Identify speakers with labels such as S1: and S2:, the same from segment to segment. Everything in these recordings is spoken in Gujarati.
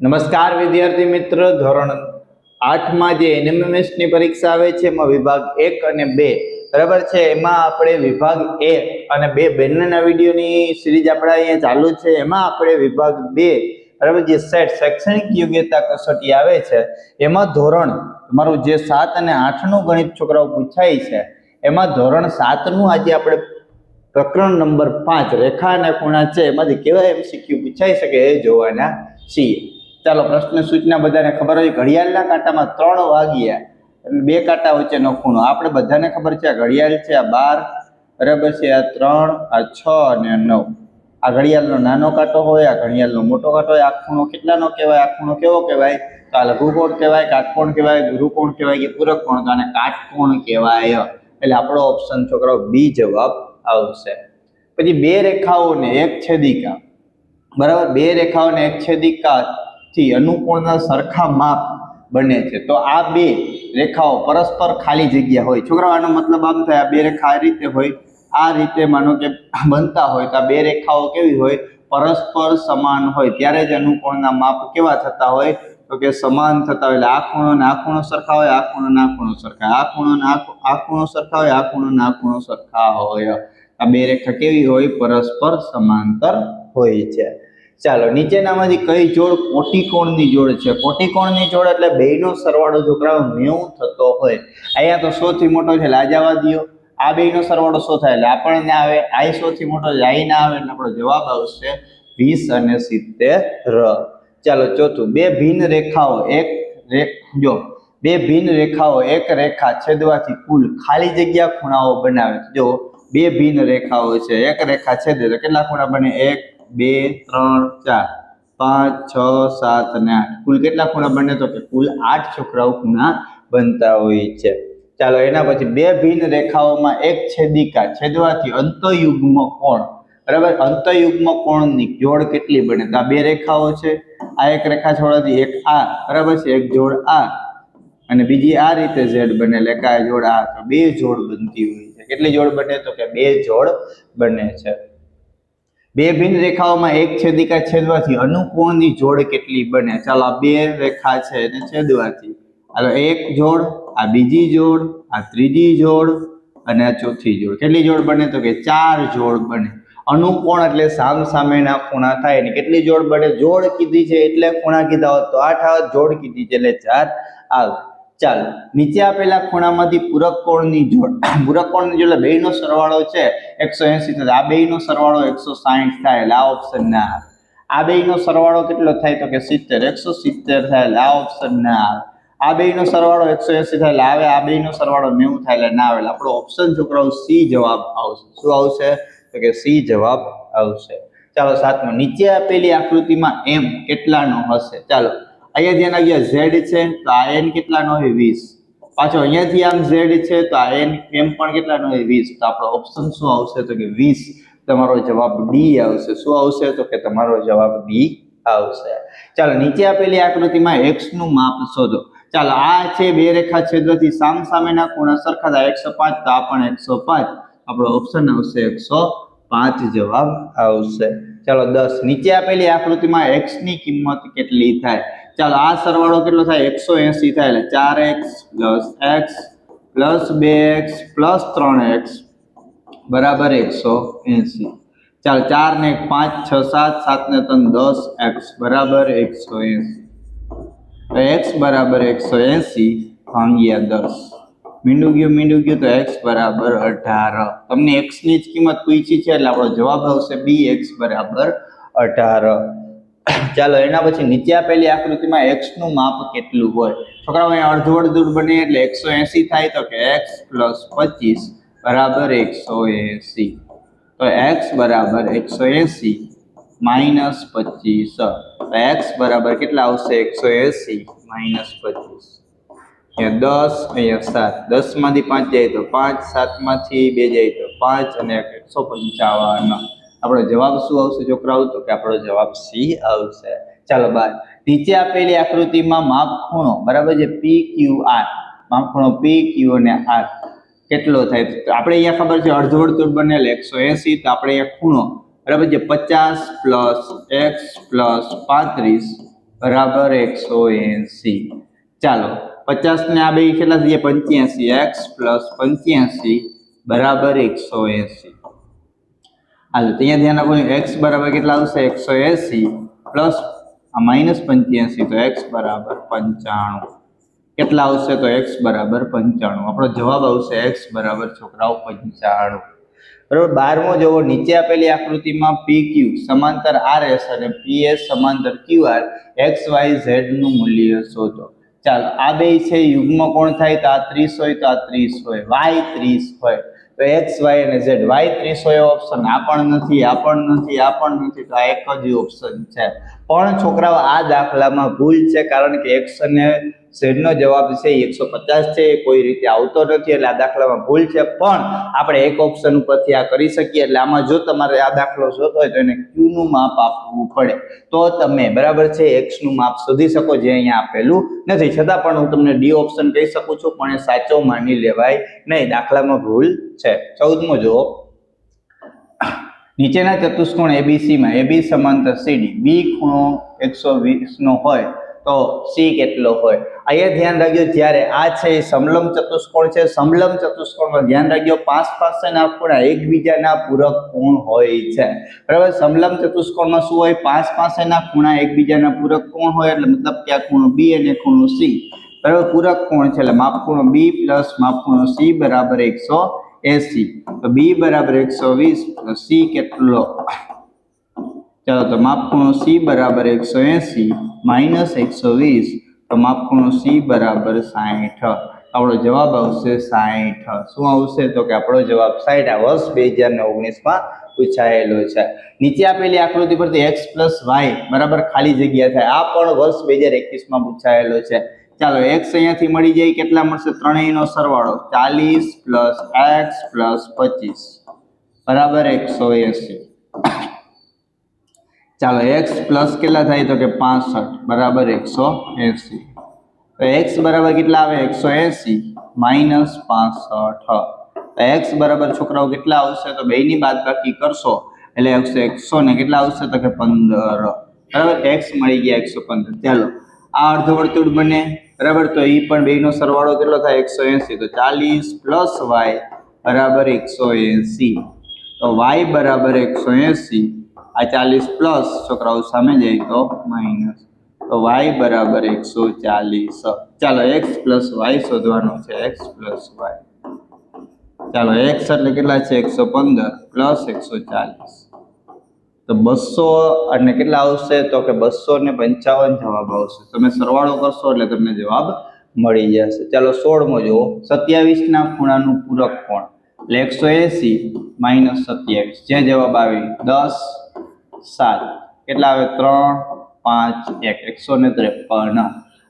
S1: નમસ્કાર વિદ્યાર્થી મિત્ર, ધોરણ આઠમાં જે એનએમએમએસની પરીક્ષા આવે છે, એમાં વિભાગ એક અને બે, બરાબર છે? એમાં આપણે વિભાગ એ અને બે બંનેના વિડીયોની સિરીઝ આપણે અહીંયા ચાલુ છે. એમાં આપણે વિભાગ બે, બરાબર, જે સેટ શૈક્ષણિક યોગ્યતા કસોટી આવે છે, એમાં ધોરણ તમારું જે સાત અને આઠનું ગણિત છોકરાઓ પૂછાય છે, એમાં ધોરણ સાતનું આજે આપણે પ્રકરણ નંબર પાંચ, રેખા અને ખૂણા છે, એમાંથી કેવા એમસીક્યુ પૂછાઈ શકે એ જોવાના છીએ. ચાલો, પ્રશ્ન સૂચના બધાને ખબર હોય. ઘડિયાળના કાંટામાં ત્રણ વાગ્યા એટલે બે કાંટા વચ્ચેનો ખૂણો. આપણે બધાને ખબર છે આ ઘડિયાળ છે, આ બાર, બરાબર છે, આ ત્રણ, આ છ અને નવ. આ ઘડિયાળનો નાનો કાંટો હોય, આ ઘડિયાળનો મોટો કાંટો હોય, આ ખૂણો કેટલાનો કહેવાય, આ ખૂણો કેવો કહેવાય? તો આ લઘુકોણ કહેવાય, કાટકોણ કહેવાય ગુરુકોણ કહેવાય કે પૂરક કોણ? તો આને કાટકોણ કહેવાય. એટલે આપણો ઓપ્શન છોકરો બી જવાબ આવશે. પછી બે રેખાઓને એક છેદિકા. બરાબર? બે રેખાઓને એક છેદિકાથી અનુકોણના સરખા માપ બને છે. તો આ બે રેખાઓ પરસ્પર ખાલી જગ્યા હોય. છોકરાઓ, આનો મતલબ આમ થાય, આ બે રેખા આ રીતે હોય, આ રીતે માનો કે બનતા હોય તો આ બે રેખાઓ કેવી હોય? પરસ્પર સમાન હોય. ત્યારે જ અનુકોણના માપ કેવા થતા હોય? તો કે સમાન થતા હોય. એટલે આ ખૂણો ને આ ખૂણો સરખા હોય, આ ખૂણો ને આ ખૂણો સરખા. આ ખૂણો ને આ ખૂણો સરખા હોય, આ ખૂણો ને ખૂણો સરખા હોય. આ બે રેખા કેવી હોય? પરસ્પર સમાંતર હોય છે. ચાલો, નીચેનામાંથી કઈ જોડ કોટિકોણની જોડ છે? કોટિકોણની જોડ એટલે બેયનો સરવાળો છોકરાઓ નેવું થતો હોય. અહીંયા તો સૌથી મોટો છે લાજાવા દ્યો આ બેયનો સરવાળો શું થાય? એટલે આપણને આવે. આ સૌથી મોટો છે આઈ ના આવે એટલે આપણો જવાબ આવશે વીસ અને સિત્તેર. ચાલો, ચોથું. બે ભિન્ન રેખાઓ, એક જો, બે ભિન્ન રેખાઓ, એક રેખા છેદવાથી કુલ ખાલી જગ્યા ખૂણાઓ બનાવે જો, બે ભિન્ન રેખાઓ છે. એક રેખા છેદે તો કેટલા ખૂણા બને? એક બે, ત્રણ, ચાર, પાંચ, છ, સાત અને આઠ. કુલ કેટલા ખૂણા બને તો કે કુલ આઠ છોકરાઓ ખૂણા બનતા હોય છે. ચાલો, એના પછી બે ભિન્ન રેખાઓમાં એક છેદિકા, છેદવાથી અંતયુગ્મ કોણ? બરાબર? અંતયુગ્મ કોણની જોડ કેટલી બને? તો આ બે રેખાઓ છે. આ એક રેખા છોડવાથી એક આ, બરાબર છે? એક જોડ આ. અને બીજી આ રીતે ઝેડ બને, એટલે કે આ જોડ આ. તો બે જોડ બનતી હોય છે. કેટલી જોડ બને તો કે બે જોડ બને છે. બે ભિન્ન રેખાઓમાં એક છેદિકા છેદવાથી અનુકોણની જોડ કેટલી બને? ચાલો, આ બે રેખા છે એને છેદવાથી. હાલો, એક જોડ, આ બીજી જોડ, આ ત્રીજી જોડ અને આ ચોથી જોડ. કેટલી જોડ બને? તો કે ચાર જોડ બને. અનુકોણ એટલે સામ સામેના ખૂણા થાય. એની કેટલી જોડ બને? જોડ કીધી છે એટલે ખૂણા કીધા હોત તો આઠ આવત. જોડ કીધી છે એટલે ચાર આવે ચાલો. નીચે આપેલા ખૂણામાંથી પૂરક કોણની જોડ, પૂરક કોણની જોડ બેયનો સરવાળો છે એકસો એસી થશે આ બેયનો સરવાળો એકસો સાહીઠ થાય. એટલે આ ઓપ્શન ના આવે. આ બેયનો સરવાળો કેટલો થાય તો કે સિત્તેર. એકસો સિત્તેર થાય. એટલે આ ઓપ્શન ના આવે. આ બેયનો સરવાળો એકસો એસી થાય. એટલે આવે. આ બેયનો સરવાળો નેવું થાય એટલે ના આવે. આપણો ઓપ્શન છોકરાઓ સી જવાબ આવશે. શું આવશે? તો કે સી જવાબ આવશે. ચાલો સાતમો. નીચે આપેલી આકૃતિમાં એમ કેટલાનો હશે? ચાલો. અહીંયા ધ્યાન આવ્યા ઝેડ છે તો આ એન કેટલાનો હોય? વીસ. પાછો અહીંયાથી આમ ઝેડ છે તો આ એન એમ પણ કેટલાનો હોય? વીસ. તો આપણો ઓપ્શન શું આવશે? તો કે વીસ. તમારો જવાબ ડી આવશે. શું આવશે? તો કે તમારો જવાબ ડી આવશે. ચાલો, નીચે આપેલી આકૃતિમાં એક્સનું માપ શોધો. ચાલો, આ છે બે રેખા છેદવાથી સામ સામેના ખૂણા સરખા થાય. એકસો પાંચ, તો આ પણ એકસો પાંચ. આપણો ઓપ્શન આવશે એકસો પાંચ જવાબ આવશે. ચાલો, દસ. નીચે આપેલી આકૃતિમાં એક્સની કિંમત કેટલી થાય? ચાલો, આ સરવાળો કેટલો થાય? એકસો એસી થાય એટલે ચાર એક્સ પ્લસ એક્સ પ્લસ બે એક્સ પ્લસ ત્રણ એક્સ બરાબર એકસો એસી. ચાલો, ચાર ને એક પાંચ, છ, સાત સાત ને ત્રણ, દસ એક્સ બરાબર એકસો એસી. એક્સ બરાબર એકસો એસી ભાંગ્યા દસ. મીંડું ગયું મીંડું ગયું તો એક્સ બરાબર અઢાર. તમને એક્સની જ કિંમત પૂછી છે એટલે આપણો જવાબ આવશે બી એક્સ બરાબર અઢાર. ચાલો, એના પછી નીચે આપેલી આકૃતિમાં એક્સનું માપ કેટલું હોય? છોકરાઓ, અહીંયા અડધું અડધું બને એટલે એકસો એસી થાય તો કે એક્સ પ્લસ પચીસ બરાબર એકસો એસી. તો એક્સ બરાબર એકસો એસી માઇનસ પચીસ. તો એક્સ બરાબર કેટલા આવશે? એકસો એસી માઇનસ પચીસ. અહીંયા દસ, અહીંયા સાત. દસમાંથી પાંચ જાય તો પાંચ, સાતમાંથી બે જાય તો પાંચ અને એક એકસો પંચાવન. આપણો જવાબ શું આવશે છોકરાઓ તો કે આપણો જવાબ સી આવશે. ચાલો બાર નીચે આપેલી આકૃતિમાં માપ ખૂણો બરાબર છે? પી ક્યુ આર માપ ખૂણો પી ક્યુ અને આર કેટલો થાય? આપણે અહીંયા ખબર છે અડધું વર્તુળ બનેલ, એકસો એસી, તો આપણે અહીંયા ખૂણો, બરાબર છે? પચાસ પ્લસ એક્સ પ્લસ પાંત્રીસ, બરાબર એકસો એસી. ચાલો પચાસ ને આ બે કેટલા થઈ ગયા પંચ્યાસી. એક્સ પ્લસ પંચ્યાસી, બરાબર એકસો એસી. હાલો તો અહીંયા ધ્યાન રાખો એક્સ બરાબર કેટલા આવશે? એકસો એસી પ્લસ આ માઇનસ પંચ્યાસી, તો એક્સ બરાબર પંચાણું. કેટલા આવશે? તો એક્સ બરાબર પંચાણું. આપણો જવાબ આવશે એક્સ બરાબર છોકરાઓ પંચાણું. બરાબર? બારમો જુઓ, નીચે આપેલી આકૃતિમાં પી ક્યુ સમાંતર આર એસ અને પી એસ સમાંતર ક્યુ આર એક્સ વાય ઝેડનું મૂલ્ય શોધો. ચાલો, આ બે છે, યુગ્મ કોણ થાય? તો આ ત્રીસ હોય, તો આ ત્રીસ હોય. વાય ત્રીસ હોય. તો એક્સ, વાય અને ઝેડ. વાય ત્રીસ હોય ઓપ્શન આ પણ નથી, આ પણ નથી, આ પણ નથી. તો આ એક જ ઓપ્શન છે. પણ છોકરાઓ, આ દાખલામાં ભૂલ છે કારણ કે એક્સ અને ઝેડનો જવાબ છે એકસો પચાસ છે. એ કોઈ રીતે આવતો નથી એટલે આ દાખલામાં ભૂલ છે. પણ આપણે એક ઓપ્શન ઉપરથી આ કરી શકીએ એટલે આમાં જો તમારે આ દાખલો જોતો હોય તો એને ક્યુનું માપ આપવું પડે. તો તમે બરાબર છે એક્સનું માપ શોધી શકો જે અહીંયા આપેલું નથી. છતાં પણ હું તમને ડી ઓપ્શન કહી શકું છું, પણ એ સાચો માની લેવાય નહીં. દાખલામાં ભૂલ છે. ચૌદમો જુઓ. નીચેના ચતુષ્કોણ એબીસીમાં એબી સમાંતર સીડી બી ખૂણો એકસો વીસનો હોય તો સી કેટલો હોય? અહીંયા ધ્યાન રાખજો, જ્યારે આ છે એ સમલમ ચતુષ્કોણ છે. સમલમ ચતુષ્કોણમાં ધ્યાન રાખજો, પાંચ પાસેના ખૂણા એકબીજાના પૂરક કોણ હોય છે? બરાબર? સમલમ ચતુષ્કોણમાં શું હોય? પાંચ પાસેના ખૂણા એકબીજાના પૂરક કોણ હોય? એટલે મતલબ કે આ ખૂણો બી અને ખૂણો સી. બરાબર? પૂરક કોણ છે? એટલે માપખૂણો બી પ્લસ માપખૂણો સી બરાબર એકસો એસી. તો બી બરાબર એકસો વીસ સી કેટલો? ચાલો, તો માપખૂણો સી બરાબર એકસો એસી. માઇનસ એકસો વીસ, તો માપ સી બરાબર સાહીઠ. આપણો જવાબ આવશે સાહીઠ. શું આવશે? તો કે આપણો જવાબ સાહીઠ. આ વર્ષ બે હજાર ને ઓગણીસમાં પૂછાયેલો છે. નીચે આપેલી આકૃતિ પરથી એક્સ પ્લસ વાય બરાબર ખાલી જગ્યા થાય. આ પણ વર્ષ બે હજાર એકવીસમાં પૂછાયેલો છે. ચાલો, એક્સ અહીંયાથી મળી જાય. કેટલા મળશે? ત્રણેયનો સરવાળો. ચાલીસ પ્લસ એક્સ પ્લસ પચીસ. બરાબર એકસો એસી. ચાલો એક્સ પ્લસ કેટલા થાય તો કે પાસઠ બરાબર એકસો એંસી. તો એક્સ બરાબર કેટલા આવે? એકસો એંસી માઇનસ પાસઠ. એક્સ બરાબર છોકરાઓ કેટલા આવશે? તો બેની બાદ બાકી કરશો. એટલે એકસો એકસો ને કેટલા આવશે? તો કે પંદર. બરાબર? એક્સ મળી ગયા એકસો પંદર. ચાલો. આ અર્ધવર્તુળ બને. બરાબર? તો એ પણ બેનો સરવાળો કેટલો થાય? એકસો એંસી. તો ચાલીસ પ્લસ વાય બરાબર એકસો એંસી. તો વાય બરાબર એકસો એસી. આ ચાલીસ પ્લસ છોકરાઓ સામે જાય તો માઇનસ તો વાય બરાબર એકસો ચાલીસ. ચાલો એક્સ પ્લસ વાય શોધવાનું છે. એક્સ પ્લસ વાય ચાલો એક્સ એટલે કેટલા છે? એકસો પંદર પ્લસ એકસો ચાલીસ. તો બસો અને કેટલા આવશે? તો કે બસો ને પંચાવન જવાબ આવશે. તમે સરવાળો કરશો એટલે તમને જવાબ મળી જશે. ચાલો સોળમો જુઓ. સત્યાવીસ ના ખૂણાનું પૂરક કોણ? એટલે એકસો એસી. માઇનસ સત્યાવીસ. જે જવાબ આવે દસ, સાત. કેટલા આવે? ત્રણ, પાંચ, એક. એકસો ને ત્રેપન.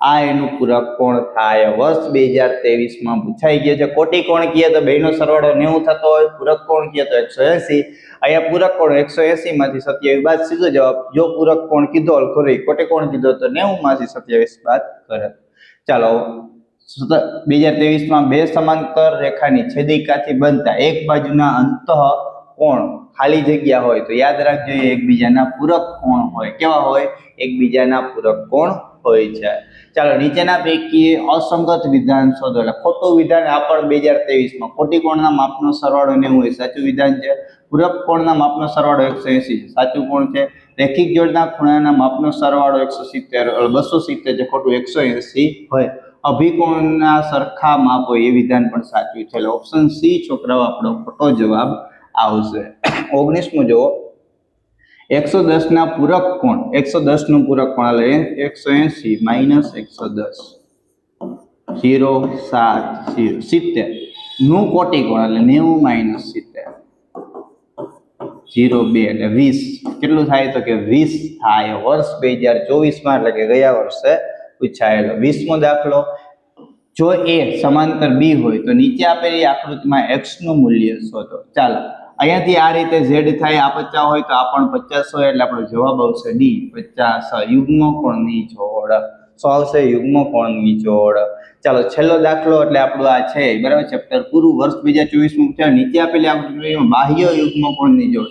S1: આ એનું પૂરક કોણ થાય. વર્ષ બે હજાર તેવીસમાં પૂછાઈ ગયો છે, કોટી કોણ કીએ તો બેનો સરવાળો નેવું થતો હોય પૂરક કોણ કીએ તો એકસો એસી. અહીંયા પૂરક કોણ એકસો એસીમાંથી સત્યાવીસ બાદ સીધો જવાબ, જો પૂરક કોણ કીધો ખોરી કોટી કોણ કીધો તો નેવું માંથી સત્યાવીસ બાદ કરે. ચાલો બે હજાર ત્રેવીસમાં બે સમાંતર રેખાની છેદિકાથી બનતા એક બાજુના અંત કોણ ખાલી જગ્યા હોય તો યાદ રાખજો, એ એકબીજાના પૂરક કોણ હોય. કેવા હોય? એકબીજાના પૂરક કોણ હોય છે. ચાલો, નીચેના પૈકી અસંગત વિધાન શોધો. એટલે ખોટું વિધાન આ પણ બે હજાર ત્રેવીસમાં ખોટી કોણના માપનો સરવાળો નેવું હોય. સાચું વિધાન છે, પૂરક કોણના માપનો સરવાળો એકસો એસી છે. સાચું કોણ છે? રેખિક જોડના ખૂણાના માપનો સરવાળો એકસો સિત્તેર બસો સિત્તેર છે. ખોટું એકસો એસી હોય. અભિકોણના સરખા માપ હોય એ વિધાન પણ સાચું છે. એટલે ઓપ્શન સી છોકરાઓ, આપણો ખોટો જવાબ આવશે. ઓગણીસમો જુઓ. એકસો દસ ના પૂરક કોણ? એકસો દસનું પૂરક કોણ? એટલે એકસો એસી માઇનસ એકસો દસ. જીરો સાત, ઝીરો, સિત્તેર. નું કોટી કોણ? એટલે નેવું માઇનસ સિત્તેર. જીરો બે, એટલે વીસ. કેટલું થાય? તો કે વીસ થાય. વર્ષ બે હજાર ચોવીસમાં, એટલે કે ગયા વર્ષે પૂછાયેલો. વીસમો દાખલો, જો એ સમાંતર બી હોય તો નીચે આપેલી આકૃતિમાં એક્સનું મૂલ્ય શોધો. ચાલો, અહીંયાથી આ રીતે ઝેડ થાય, આ પચાસ હોય તો આ પણ પચાસ હોય, એટલે આપણો જવાબ આવશે ડી પચાસ યુગ્મ કોણની જોડ. શું આવશે? યુગ્મ કોણની જોડ. ચાલો, છેલ્લો દાખલો એટલે આપણું આ છે, બરાબર? ચેપ્ટર પૂરું, વર્ષ બે હજાર ચોવીસમાં પૂછાય નીચે આપેલી આકૃતિમાં બાહ્ય યુગ્મ કોણની જોડ.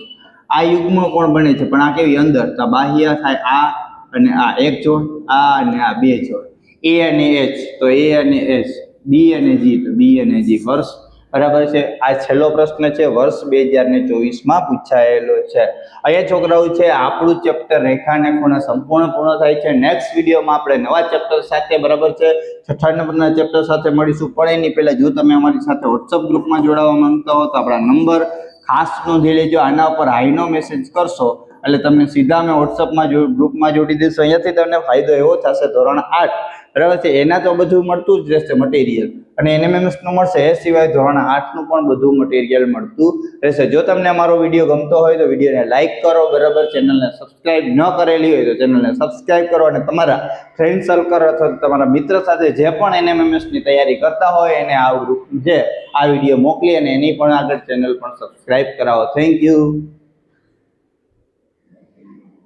S1: આ યુગ્મ કોણ બને છે, પણ આ કેવી? અંદર. તો બાહ્ય થાય, આ અને આ એક જોડ આ અને આ બે જોડ એ અને એચ, તો એ અને એચ, બી અને જી, તો બી અને જી. વર્ષ, બરાબર છે? આ છેલ્લો પ્રશ્ન છે, વર્ષ બે હજાર ને ચોવીસમાં પૂછાયેલો છે. અહીંયા છોકરાઓ છે, આપણું ચેપ્ટર રેખાને ખૂણા સંપૂર્ણ પૂર્ણ થાય છે. નેક્સ્ટ વિડીયોમાં આપણે નવા ચેપ્ટર સાથે, બરાબર છે? છઠ્ઠા નંબરના ચેપ્ટર સાથે મળીશું. પણ એની પહેલાં જો તમે અમારી સાથે વોટ્સઅપ ગ્રુપમાં જોડાવા માંગતા હો, તો આપણા નંબર ખાસ નોંધી લેજો. આના ઉપર હાઈનો મેસેજ કરશો. એટલે તમને સીધા અમે વોટ્સઅપમાં જો ગ્રુપમાં જોડી દઈશું. અહીંયાથી તમને ફાયદો એવો થશે, ધોરણ આઠ, બરાબર છે? એના તો બધું મળતું જ રહેશે મટીરિયલ અને એનએમએમએસનું મળશે. એ સિવાય ધોરણ આઠનું પણ બધું મટીરિયલ મળતું રહેશે. જો તમને અમારો વીડિયો ગમતો હોય તો વિડીયોને લાઇક કરો, બરાબર? ચેનલને સબસ્ક્રાઇબ ન કરેલી હોય તો ચેનલને સબસ્ક્રાઇબ કરો અને તમારા ફ્રેન્ડ સર્કલ અથવા તમારા મિત્ર સાથે જે પણ એનએમએમએસની તૈયારી કરતા હોય, એને આ ગ્રુપ જે આ વીડિયો મોકલી અને એની પણ આગળ ચેનલ પણ સબસ્ક્રાઇબ કરાવો. Thank you